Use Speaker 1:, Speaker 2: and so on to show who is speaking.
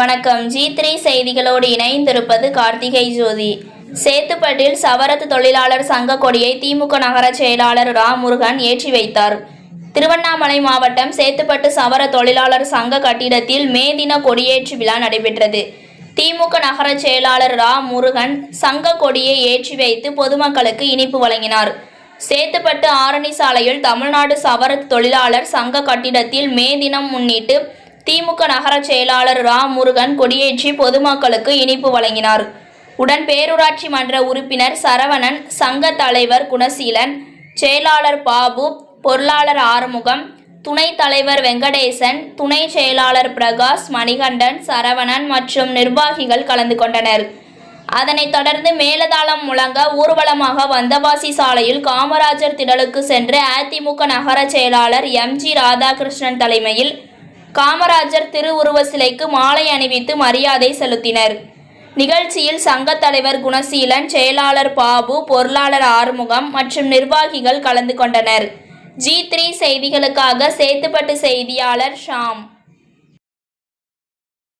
Speaker 1: வணக்கம். G three செய்திகளோடு இணைந்திருப்பது கார்த்திகை ஜோதி. சேத்துப்பட்டில் சவரத்து தொழிலாளர் சங்க கொடியை திமுக நகர செயலாளர் ராமுருகன் ஏற்றி வைத்தார். திருவண்ணாமலை மாவட்டம் சேத்துப்பட்டு சவர தொழிலாளர் சங்க கட்டிடத்தில் மே தின கொடியேற்று விழா நடைபெற்றது. திமுக நகர செயலாளர் ரா முருகன் சங்க கொடியை ஏற்றி வைத்து பொதுமக்களுக்கு இனிப்பு வழங்கினார். சேத்துப்பட்டு ஆரணி சாலையில் தமிழ்நாடு சவரத் தொழிலாளர் சங்க கட்டிடத்தில் மே தினம் முன்னிட்டு திமுக நகர செயலாளர் ரா முருகன் கொடியேற்றி பொதுமக்களுக்கு இனிப்பு வழங்கினார். உடன் பேரூராட்சி மன்ற உறுப்பினர் சரவணன் சங்க தலைவர் குணசீலன் செயலாளர் பாபு பொருளாளர் ஆறுமுகம் துணைத் தலைவர் வெங்கடேசன் துணை செயலாளர் பிரகாஷ் மணிகண்டன் சரவணன் மற்றும் நிர்வாகிகள் கலந்து கொண்டனர். அதனைத் தொடர்ந்து மேலதாளம் முழங்க ஊர்வலமாக வந்தவாசி சாலையில் காமராஜர் திடலுக்கு சென்று அதிமுக நகர செயலாளர் எம் ஜி ராதாகிருஷ்ணன் தலைமையில் காமராஜர் திருவுருவ சிலைக்கு மாலை அணிவித்து மரியாதை செலுத்தினர். நிகழ்ச்சியில் சங்கத் தலைவர் குணசீலன் செயலாளர் பாபு பொருளாளர் ஆறுமுகம் மற்றும் நிர்வாகிகள் கலந்து கொண்டனர். ஜி த்ரீ செய்திகளுக்காக சேத்துப்பட்டு செய்தியாளர் ஷாம்.